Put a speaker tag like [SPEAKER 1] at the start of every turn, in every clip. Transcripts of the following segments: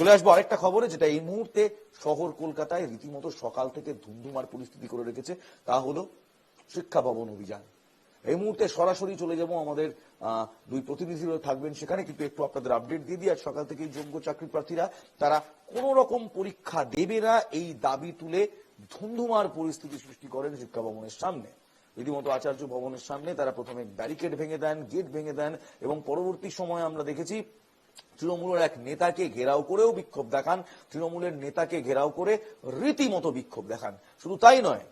[SPEAKER 1] চলে আসব আরেকটা খবরে, যেটা এই মুহূর্তে শহর কলকাতায় রীতিমতো সকাল থেকে ধুমধুমার পরিস্থিতি করে রেখেছে, তা হলো শিক্ষা ভবন অভিযান। এই মুহূর্তে সরাসরি চলে যাব আমাদের দুই প্রতিনিধিরা থাকবেন সেখানে, কিন্তু একটু আপনাদের আপডেট দিয়ে দিই, আজ সকাল থেকে যোগ্য চাকরি প্রার্থীরা তারা কোন রকম পরীক্ষা দেবে না এই দাবি তুলে ধুমধুমার পরিস্থিতি সৃষ্টি করেন শিক্ষা ভবনের সামনে। রীতিমতো আচার্য ভবনের সামনে তারা প্রথমে ব্যারিকেড ভেঙে দেন, গেট ভেঙে দেন, এবং পরবর্তী সময়ে আমরা দেখেছি তৃণমূলের এক নেতাকে ঘেরাও করেও বিক্ষোভ দেখান, তৃণমূলের নেতাকে ঘেরাও করে রীতিমতো বিক্ষোভ দেখান। শুধু তাই নয়,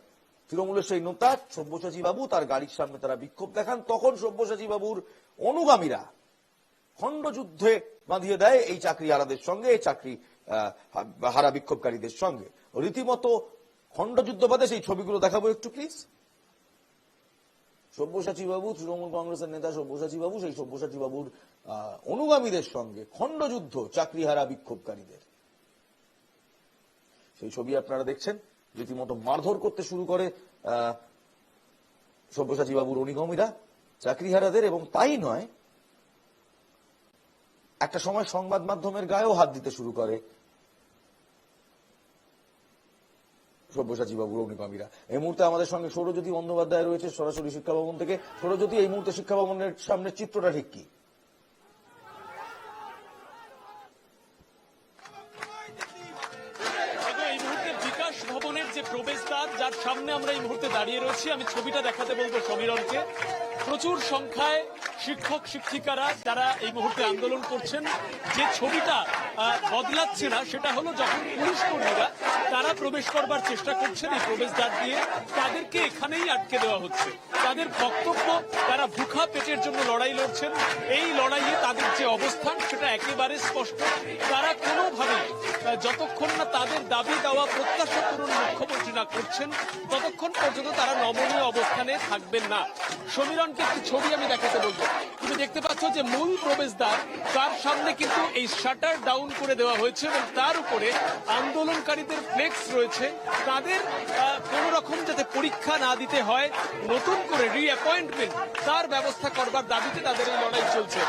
[SPEAKER 1] তৃণমূলের সেই নেতা সব্যসাচী বাবু, তার গাড়ির সামনে তারা বিক্ষোভ দেখান, তখন সব্যসাচী বাবুর অনুগামীরা খণ্ডযুদ্ধে বাঁধিয়ে দেয় এই চাকরি হারাদের সঙ্গে, এই চাকরি হারা বিক্ষোভকারীদের সঙ্গে। রীতিমতো খণ্ডযুদ্ধ বাদে সেই ছবিগুলো দেখাবো একটু প্লিজ সব্যসাচী বাবু তৃণমূল কংগ্রেসের নেতা সব্যসাচী বাবু সেই সব্যসাচী বাবুর অনুগামীদের সঙ্গে খণ্ডযুদ্ধ চাকরিহারা বিক্ষোভকারীদের। সেই ছবি আপনারা দেখছেন, রীতিমতো মারধর করতে শুরু করে সব্যসাচী বাবুর অনুগামীরা চাকরিহারাদের এবং তাই নয়, একটা সময় সংবাদ মাধ্যমের গায়েও হাত দিতে শুরু করে সব্যসাচী বাবুর অনুগামীরা এই মুহূর্তে আমাদের সঙ্গে সৌরজ্যোতি বন্দ্যোপাধ্যায় রয়েছে, সরাসরি শিক্ষা ভবন থেকে। সৌরজ্যোতি, এই মুহূর্তে শিক্ষা ভবনের সামনে চিত্রটা ঠিক কি?
[SPEAKER 2] যার সামনে আমরা এই মুহূর্তে দাঁড়িয়ে রয়েছি, আমি ছবিটা দেখাতে বলব সমীরনকে প্রচুর সংখ্যায় শিক্ষক শিক্ষিকারা যারা এই মুহূর্তে আন্দোলন করছেন যে ছবিটা বদলাচ্ছে না সেটা হলো যখন পুলিশ কর্মীরা তারা প্রবেশ করবার চেষ্টা করছেন এই প্রবেশদ্বার দিয়ে তাদেরকে এখানেই আটকে দেওয়া হচ্ছে। তাদের বক্তব্য তারা ভুখা পেটের জন্য লড়াই লড়ছেন। এই লড়াইয়ে তাদের যে অবস্থান সেটা একেবারে স্পষ্ট। তারা কোনোভাবেই আহ, যতক্ষণ না তাদের দাবি দেওয়া প্রত্যাশা পূরণ মুখ্যমন্ত্রী না করছেন ততক্ষণ পর্যন্ত তারা নমনীয় অবস্থানে থাকবেন না। সমীরনকে একটি ছবি আমি দেখাতে বলব। তুমি দেখতে পাচ্ছ যে মূল প্রবেশদ্বার, তার সামনে কিন্তু এই শাটার ডাউন করে দেওয়া হয়েছে এবং তার উপরে আন্দোলনকারীদের ফ্লেক্স রয়েছে। তাদের কোন রকম যাতে পরীক্ষা না দিতে হয়, নতুন করে রিঅ্যাপয়েন্টমেন্ট তার ব্যবস্থা করবার দাবিতে তাদের এই লড়াই চলছে।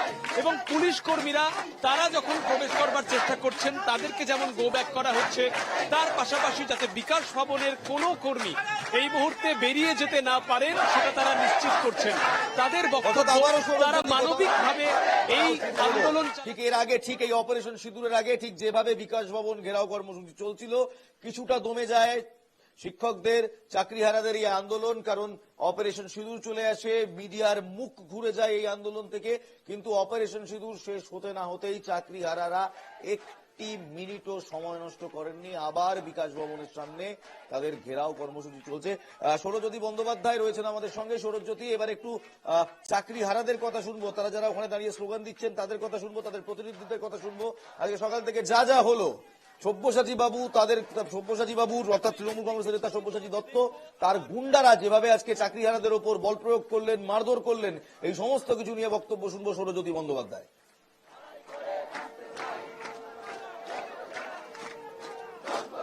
[SPEAKER 2] এবং পুলিশ কর্মীরা, তারা যখন প্রবেশ করবার চেষ্টা করছেন, তাদেরকে যেমন গো ব্যাক করা হচ্ছে, তার পাশাপাশি যাতে বিকাশ ভবনের কোনো কর্মী এই মুহূর্তে বেরিয়ে যেতে না পারেন সেটা তারা নিশ্চিত করছেন। তাদের বক্তব্য তারা মানবিকভাবে এই আন্দোলন
[SPEAKER 1] ঠিক এর আগে ঠিক এই অপারেশন সিঁদুরের আগে ঠিক যেভাবে বিকাশ ভবন ঘেরাও কর্মসূচি চলছিল কিছুটা দমে যায় শিক্ষকদের চাকরিহারাদের এই আন্দোলন কারণ অপারেশন সিঁদুর চলে আসে মিডিয়ার মুখ ঘুরে যায় এই আন্দোলন থেকে কিন্তু অপারেশন সিঁদুর শেষ হতে না হতেই চাকরিহারারা একটি মিনিটও সময় নষ্ট করেননি। আবার বিকাশ ভবনের সামনে তাদের ঘেরাও কর্মসূচি চলছে। সৌরজ্যোতি বন্দ্যোপাধ্যায় রয়েছেন আমাদের সঙ্গে। সৌরজ্যোতি, এবার একটু চাকরি হারাদের কথা শুনব। তারা যারা ওখানে দাঁড়িয়ে স্লোগান দিচ্ছেন, তাদের কথা শুনব, তাদের প্রতিনিধিদের কথা শুনব। আজকে সকাল থেকে যা যা হলো, সব্যসাচী বাবু, তাদের, সব্যসাচী বাবুর অর্থাৎ তৃণমূল কংগ্রেসের নেতা সব্যসাচী দত্ত, তার গুন্ডারা যেভাবে আজকে চাকরি হারাদের ওপর বল প্রয়োগ করলেন, মারধর করলেন, এই সমস্ত কিছু নিয়ে বক্তব্য শুনব সৌরজ্যোতি বন্দ্যোপাধ্যায়।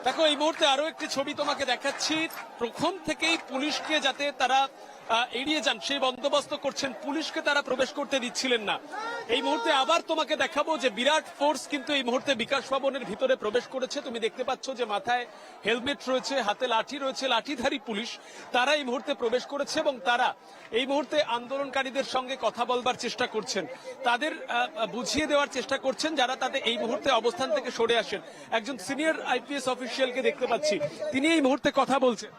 [SPEAKER 2] দেখো, এই মুহূর্তে আরও একটি ছবি তোমাকে দেখাচ্ছি। প্রথম থেকেই পুলিশকে যাতে তারা এড়িয়ে যান, সেই বন্দোবস্ত করছেন। পুলিশকে তারা প্রবেশ করতে দিচ্ছিলেন না। এই মুহূর্তে আবার তোমাকে দেখাবো যে বিরাট ফোর্স কিন্তু এই মুহূর্তে বিকাশ ভবনের ভিতরে প্রবেশ করেছে। তুমি দেখতে পাচ্ছ যে মাথায় হেলমেট রয়েছে, হাতে লাঠি রয়েছে, লাঠিধারী পুলিশ, তারা এই মুহূর্তে প্রবেশ করেছে এবং তারা এই মুহূর্তে আন্দোলনকারীদের সঙ্গে কথা বলবার চেষ্টা করছেন। তাদের বুঝিয়ে দেওয়ার চেষ্টা করছেন যারা তাদের এই মুহূর্তে অবস্থান থেকে সরে আসেন। একজন সিনিয়র আইপিএস অফিসিয়ালকে দেখতে পাচ্ছি। তিনি এই মুহূর্তে কথা বলছেন।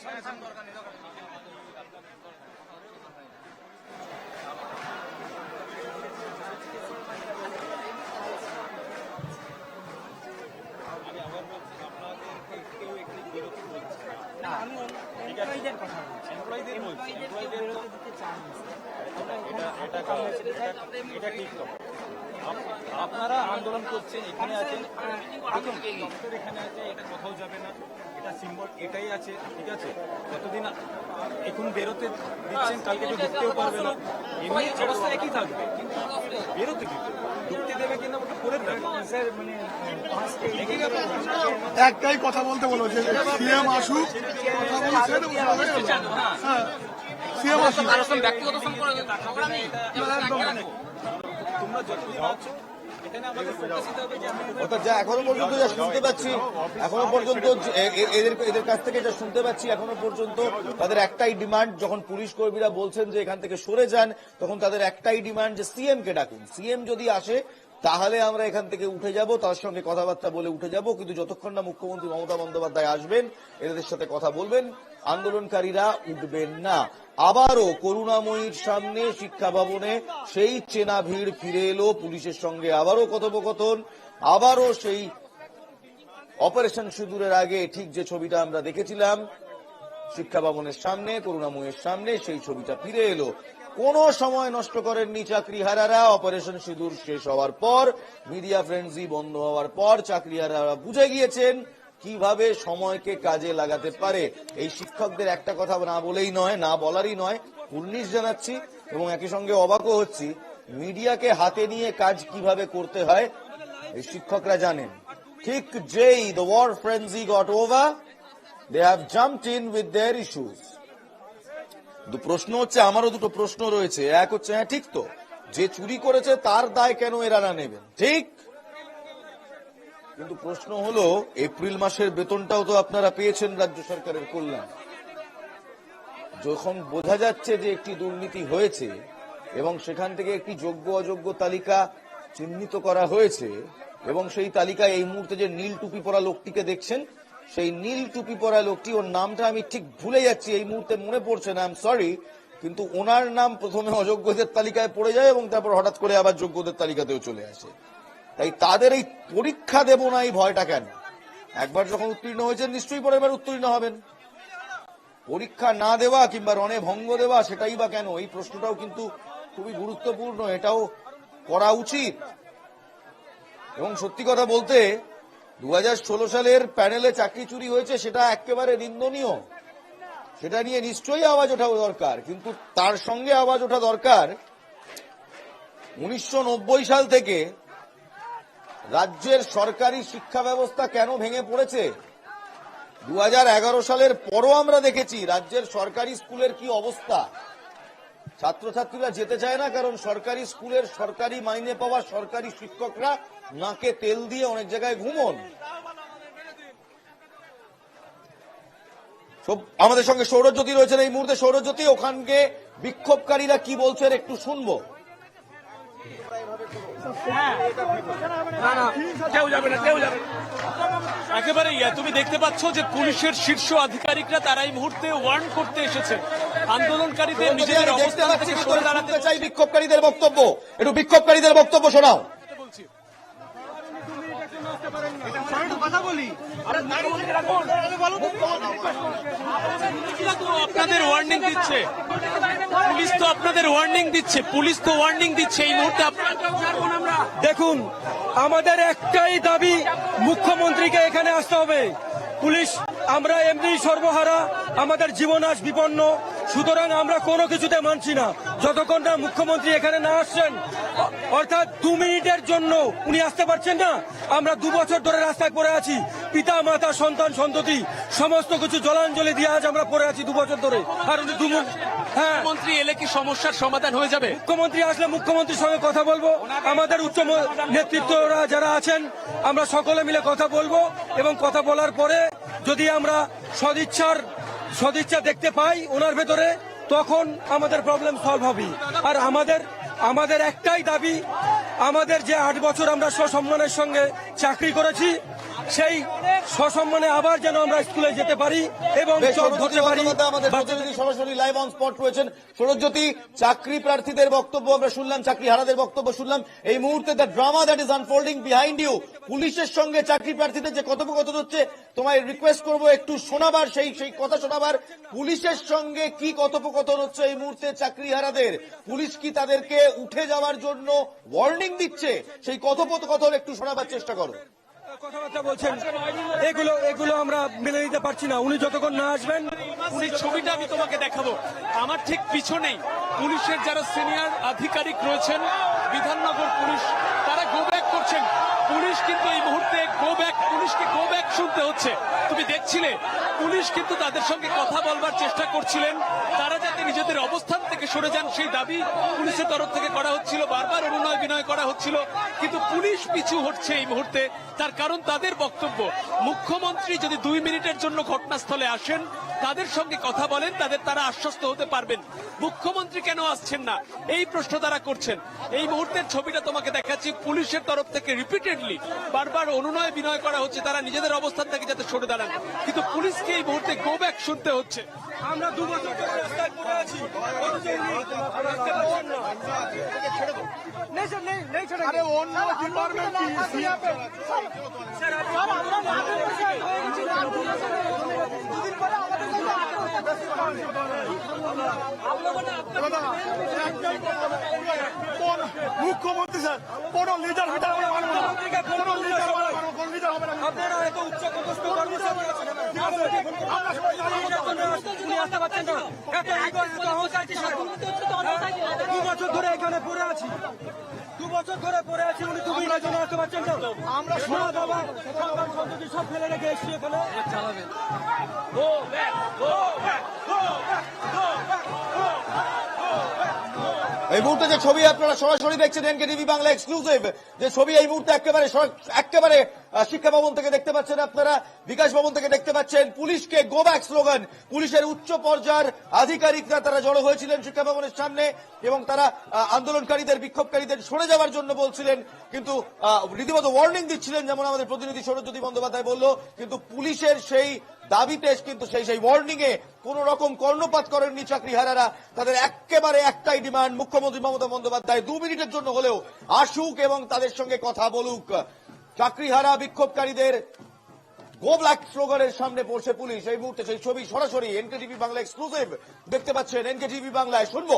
[SPEAKER 3] তো জানে
[SPEAKER 4] এটা ঠিক আপনারা আন্দোলন করছেন, এখানে আছেন। এখানে আছে, এটা কোথাও যাবে না। এটাই আছে ঠিক আছে? যতদিন এখন বেরোতে দিচ্ছেন কালকে তো ঢুকতেও পারবে না। এমনি অবস্থা একই থাকবে কিন্তু বেরোতে দিতে ঢুকতে দেবে কিনা ওটা করে স্যার মানে
[SPEAKER 3] একটাই কথা বলতে বলো যে সিএম আসুক কথা বলছেন হয়ে। গেল। হ্যাঁ সিএম আসুন
[SPEAKER 4] তোমরা যতদিন আছো
[SPEAKER 1] অর্থাৎ যা এখনও পর্যন্ত যা শুনতে পাচ্ছি, এখনও পর্যন্ত এদের এদের কাছ থেকে যা শুনতে পাচ্ছি, এখনও পর্যন্ত তাদের একটাই ডিমান্ড, যখন পুলিশ কর্মীরা বলছেন যে এখান থেকে সরে যান, তখন তাদের একটাই ডিমান্ড যে সিএম কে ডাকুন। সিএম যদি আসে তাহলে আমরা এখান থেকে উঠে যাব, তার সঙ্গে কথাবার্তা বলে উঠে যাব, কিন্তু যতক্ষণ না মুখ্যমন্ত্রী মমতা বন্দ্যোপাধ্যায় আসবেন এদের সাথে কথা বলবেন, আন্দোলনকারীরা উঠবেন না। আবারও করুণাময়ীর সামনে শিক্ষা ভবনে সেই চেনা ভিড় ফিরে এলো, পুলিশের সঙ্গে আবারও কথোপকথন, আবারও সেই অপারেশন সিঁদুরের আগে ঠিক যে ছবিটা আমরা দেখেছিলাম, শিক্ষা ভবনের সামনে, করুণাময়ের সামনে সেই ছবিটা ফিরে এলো। কোনো সময় নষ্ট করেননি চাকরিহারারা অপারেশন সিঁদুর শেষ হওয়ার পর মিডিয়া ফ্রেন্ডজি বন্ধ হওয়ার পর চাকরিহারারা বুঝে গিয়েছেন কীভাবে সময়কে কাজে লাগাতে পারে। এই শিক্ষকদের একটা কথা না বলেই নয়, না বলারই নয় উল্লিশ জানাচ্ছি এবং একই সঙ্গে অবাকও হচ্ছি, মিডিয়াকে হাতে নিয়ে কাজ কীভাবে করতে হয়, এই শিক্ষকরা জানেন। ঠিক যেই the war frenzy got over they have jumped in with their issues প্রশ্ন হচ্ছে, আমারও দুটো প্রশ্ন রয়েছে। এক হচ্ছে হ্যাঁ ঠিক তো। যে চুরি করেছে, তার দায় কেন এরা না নেবেন? ঠিক? কিন্তু প্রশ্ন হলো, এপ্রিল মাসের বেতনটাও তো আপনারা পেয়েছেন রাজ্য সরকারের কল্যাণ। যখন বোঝা যাচ্ছে যে একটি দুর্নীতি হয়েছে, এবং সেখান থেকে একটি যোগ্য অযোগ্য তালিকা চিহ্নিত করা হয়েছে, এবং সেই তালিকায় এই মুহূর্তে যে নীল টুপি পরা লোকটিকে দেখছেন সেই নীল টুপি পরা লোকটি, ওর নামটা আমি ঠিক ভুলে যাচ্ছি, এই মুহূর্তে মনে পড়ছে না আই এম সরি কিন্তু ওনার নাম প্রথমে অযোগ্যদের তালিকায় পড়ে যায় এবং তারপর হঠাৎ করে আবার যোগ্যদের তালিকাতেও চলে আসে। তাই তাদের এই পরীক্ষা দেব না, এই ভয়টা কেন? একবার যখন উত্তীর্ণ হয়েছেন, নিশ্চয়ই পরের বার উত্তীর্ণ হবেন। পরীক্ষা না দেওয়া কিংবা রণে ভঙ্গ দেওয়া, সেটাই বা কেন? এই প্রশ্নটাও কিন্তু খুবই গুরুত্বপূর্ণ, এটাও করা উচিত। এবং সত্যি কথা বলতে দু হাজার ষোলো সালের প্যানেলে চাকরি চুরি হয়েছে, সেটা একেবারে নিন্দনীয়। সেটা নিয়ে নিশ্চয়ই আওয়াজ ওঠা দরকার, কিন্তু তার সঙ্গে আওয়াজ ওঠা দরকার, উনিশশো নব্বই সাল থেকে রাজ্যের সরকারি শিক্ষা ব্যবস্থা কেন ভেঙে পড়েছে? দু হাজার এগারো সালের পরও আমরা দেখেছি রাজ্যের সরকারি স্কুলের কি অবস্থা। ছাত্রছাত্রীরা যেতে চায় না, কারণ সরকারি স্কুলের সরকারি মাইনে পাওয়া সরকারি শিক্ষকরা নাকে তেল দিয়ে অনেক জায়গায় ঘুমন। আমাদের সঙ্গে সৌরজ্যোতি রয়েছেন এই মুহূর্তে সৌরজ্যোতি ওখানকে বিক্ষোভকারীরা কি বলছেন একটু শুনব।
[SPEAKER 2] একেবারে তুমি দেখতে পাচ্ছ যে পুলিশের শীর্ষ আধিকারিকরা তারা এই মুহূর্তে ওয়ার্ন করতে এসেছেন আন্দোলনকারীদের নিজেদের অবস্থান থেকে সরে দাঁড়াতে
[SPEAKER 1] চাই বিক্ষোভকারীদের বক্তব্য। একটু বিক্ষোভকারীদের বক্তব্য শোনাও
[SPEAKER 2] বলছি
[SPEAKER 3] কথা বলি
[SPEAKER 2] পুলিশ তো আপনাদের ওয়ার্নিং দিচ্ছে। পুলিশ তো আপনাদের ওয়ার্নিং দিচ্ছে। পুলিশ তো ওয়ার্নিং দিচ্ছে। এই মুহূর্তে
[SPEAKER 5] দেখুন, আমাদের একটাই দাবি, মুখ্যমন্ত্রীকে এখানে আসতে হবে। পুলিশ, আমরা এমনি সর্বহারা, আমাদের জীবন আজ বিপন্ন। সুতরাং আমরা কোনো কিছুতে মানছি না। যতক্ষণ না মুখ্যমন্ত্রী এখানে না আসছেন অর্থাৎ দু মিনিটের জন্য উনি আসতে পারছেন না, আমরা দু বছর ধরে রাস্তায় পড়ে আছি। পিতা মাতা সন্তান সন্ততি সমস্ত কিছু জলাঞ্জলি দিয়ে আজ আমরা পড়ে আছি দু বছর ধরে আর দু হ্যাঁ।
[SPEAKER 2] মন্ত্রী এলে কি সমস্যার সমাধান হয়ে যাবে?
[SPEAKER 5] মুখ্যমন্ত্রী আসলে মুখ্যমন্ত্রীর সঙ্গে কথা বলব। আমাদের উচ্চ নেতৃত্বরা যারা আছেন আমরা সকলে মিলে কথা বলব এবং কথা বলার পরে যদি আমরা সদিচ্ছার সদিচ্ছা দেখতে পাই ওনার ভেতরে তখন আমাদের প্রবলেম সলভ হবে। আর আমাদের আমাদের একটাই দাবি আমাদের যে আট বছর আমরা সসম্মানের সঙ্গে চাকরি করেছি সেই সসম্মানে আবার যেন আমরা স্কুলে যেতে পারি এবং চোখ ধরতে পারি।
[SPEAKER 1] আমাদের সরাসরি লাইভ অন স্পট রয়েছেন। সৌরজ্যোতি চাকরি প্রার্থীদের বক্তব্য আমরা শুনলাম চাকরি হারাদের বক্তব্য শুনলাম। এই মুহূর্তে the drama that is unfolding behind you পুলিশের সঙ্গে চাকরি প্রার্থীদের যে কথোপকথন হচ্ছে তোমায় রিকোয়েস্ট করব একটু শোনাবার সেই সেই কথা শোনাবার। পুলিশের সঙ্গে কি কথোপকথন হচ্ছে এই মুহূর্তে চাকরি হারাদের পুলিশ কি তাদেরকে উঠে যাওয়ার জন্য ওয়ার্নিং দিচ্ছে? সেই কথোপকথন একটু শোনাবার চেষ্টা করো।
[SPEAKER 5] কথাবার্তা বলছেন, এগুলো এগুলো আমরা মেনে নিতে পারছি না। উনি যতক্ষণ না আসবেন,
[SPEAKER 2] উনি ছবিটা আমি তোমাকে দেখাবো। আমার ঠিক পিছনেই পুলিশের যারা সিনিয়র আধিকারিক রয়েছেন, বিধাননগর পুলিশ, তারা গো ব্যাক করছেন। পুলিশ কিন্তু এই মুহূর্তে গো ব্যাক পুলিশকে গো ব্যাক শুনতে হচ্ছে। তুমি দেখছিলে, পুলিশ কিন্তু তাদের সঙ্গে কথা বলবার চেষ্টা করছিলেন। তারা যাতে নিজেদের অবস্থান থেকে সরে যান, সেই দাবি পুলিশের তরফ থেকে করা হচ্ছিল। বারবার অনুনয় বিনয় করা হচ্ছিল। কিন্তু পুলিশ পিছু হচ্ছে এই মুহূর্তে। তার কারণ তাদের বক্তব্য। মুখ্যমন্ত্রী যদি দুই মিনিটের জন্য ঘটনাস্থলে আসেন, তাদের সঙ্গে কথা বলেন, তাদের তারা আশ্বস্ত হতে পারবেন। মুখ্যমন্ত্রী কেন আসছেন না? এই প্রশ্ন তারা করছেন। এই মুহূর্তের ছবিটা তোমাকে দেখাচ্ছি পুলিশের তরফ থেকে রিপিটেডলি বারবার অনুনয় বিনয় করা হচ্ছে, তারা নিজেদের অবস্থান থেকে যাতে সরে দাঁড়ান। কিন্তু পুলিশকে এই মুহূর্তে গো ব্যাক শুনতে হচ্ছে।
[SPEAKER 5] আমরা দু বছর ধরে রাস্তায় পড়ে আছি।
[SPEAKER 3] আরে অন্য ডিপার্টমেন্ট মুখ্যমন্ত্রী স্যার কোন লিডার না। কোন লিডার কোন হবে না।
[SPEAKER 5] আপনারা এত উচ্চ কর্মচারী দু বছর ধরে এখানে পড়ে আছি দু বছর ধরে পড়ে আছি উনি আসতে পারছেন আমরা বাবা সব ফেলে রেখে
[SPEAKER 1] এই মুহূর্তে যে ছবি আপনারা সরাসরি দেখছেন এনকে টিভি বাংলা এক্সক্লুসিভ যে ছবি এই মুহূর্তে একেবারে একেবারে শিক্ষা ভবন থেকে দেখতে পাচ্ছেন আপনারা, বিকাশ ভবন থেকে দেখতে পাচ্ছেন পুলিশকে গো ব্যাক স্লোগান। পুলিশের উচ্চ পর্যায়ের আধিকারিকরা তারা জড়ো হয়েছিলেন শিক্ষা ভবনের সামনে এবং তারা আন্দোলনকারীদের, বিক্ষোভকারীদের সরে যাওয়ার জন্য বলছিলেন। কিন্তু রীতিমতো ওয়ার্নিং দিচ্ছিলেন, যেমন আমাদের প্রতিনিধি সৌরজ্যোতি বন্দ্যোপাধ্যায় বলল, কিন্তু পুলিশের সেই দাবিতে কিন্তু সেই সেই ওয়ার্নিং এ কোন রকম কর্ণপাত করেননি চাকরিহারারা। তাদের একেবারে একটাই ডিমান্ড মুখ্যমন্ত্রী মমতা বন্দ্যোপাধ্যায় দু মিনিটের জন্য হলেও আসুক এবং তাদের সঙ্গে কথা বলুক। চাকরিহারা বিক্ষোভকারীদের গো ব্ল্যাক স্লোগানের সামনে পড়ছে পুলিশ। এই মুহূর্তে সেই ছবি সরাসরি এনকে টিভি বাংলা এক্সক্লুসিভ দেখতে পাচ্ছেন। এনকে টিভি বাংলায় শুনব।